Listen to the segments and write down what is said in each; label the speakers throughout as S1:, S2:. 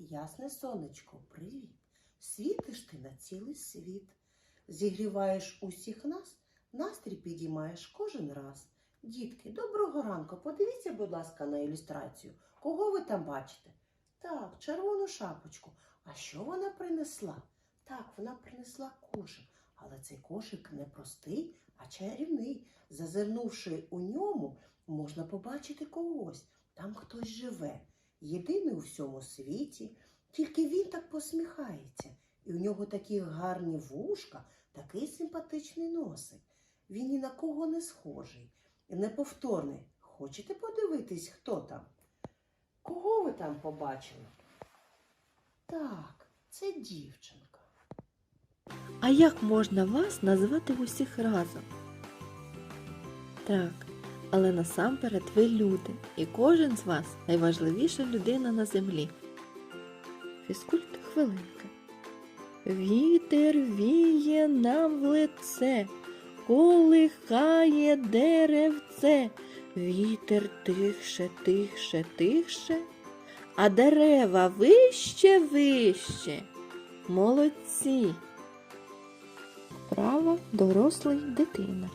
S1: Ясне сонечко, привіт. Світиш ти на цілий світ. Зігріваєш усіх нас, настрій підіймаєш кожен раз. Дітки, доброго ранку. Подивіться, будь ласка, на ілюстрацію. Кого ви там бачите? Так, червону шапочку. А що вона принесла? Так, вона принесла кошик. Але цей кошик не простий, а чарівний. Зазирнувши у ньому, можна побачити когось. Там хтось живе. Єдиний у всьому світі. Тільки він так посміхається. І у нього такі гарні вушка, такий симпатичний носик. Він ні на кого не схожий. Неповторний. Хочете подивитись, хто там? Кого ви там побачили? Так, це дівчинка.
S2: А як можна вас назвати усіх разом? Так, але насамперед ви люди, і кожен з вас найважливіша людина на землі. Фізкульт хвилинка. Вітер віє нам в лице, колихає деревце. Вітер тихше, тихше, тихше, а дерева вище, вище. Молодці. Право дорослий дитина.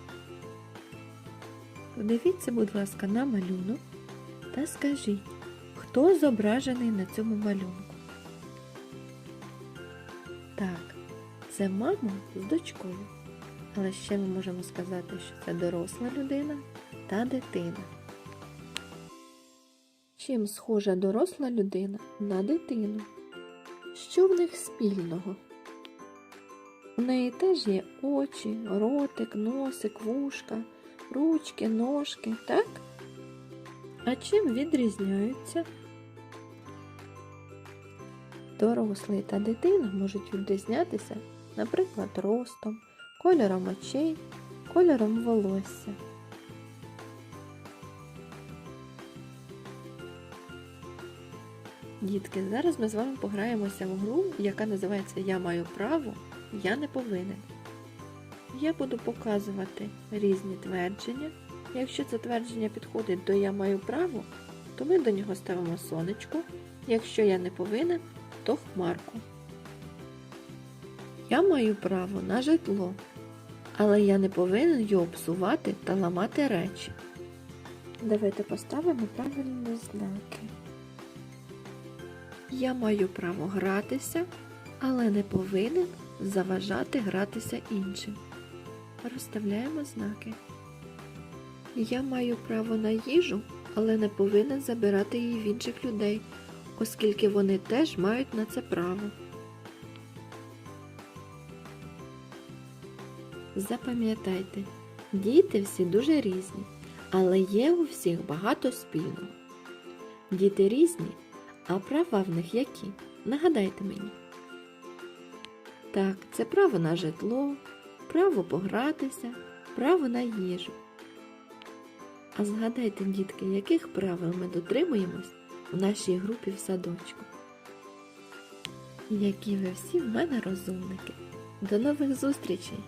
S2: Подивіться, будь ласка, на малюнок та скажіть, хто зображений на цьому малюнку. Так, це мама з дочкою. Але ще ми можемо сказати, що це доросла людина та дитина. Чим схожа доросла людина на дитину? Що в них спільного? У неї теж є очі, ротик, носик, вушка, ручки, ножки, так? А чим відрізняються? Дорослий та дитина можуть відрізнятися, наприклад, ростом, кольором очей, кольором волосся. Дітки, зараз ми з вами пограємося в гру, яка називається Я маю право, я не повинен. Я буду показувати різні твердження. Якщо це твердження підходить до я маю право, то ми до нього ставимо сонечко. Якщо я не повинен, то хмарку. Я маю право на житло, але я не повинен його псувати та ламати речі. Давайте поставимо правильні знаки. Я маю право гратися, але не повинен заважати гратися іншим. Розставляємо знаки. Я маю право на їжу, але не повинен забирати її в інших людей, оскільки вони теж мають на це право. Запам'ятайте, діти всі дуже різні, але є у всіх багато спільного. Діти різні, а права в них які? Нагадайте мені. Так, це право на житло, право погратися, право на їжу. А згадайте, дітки, яких правил ми дотримуємось у нашій групі в садочку. Які ви всі в мене розумники. До нових зустрічей!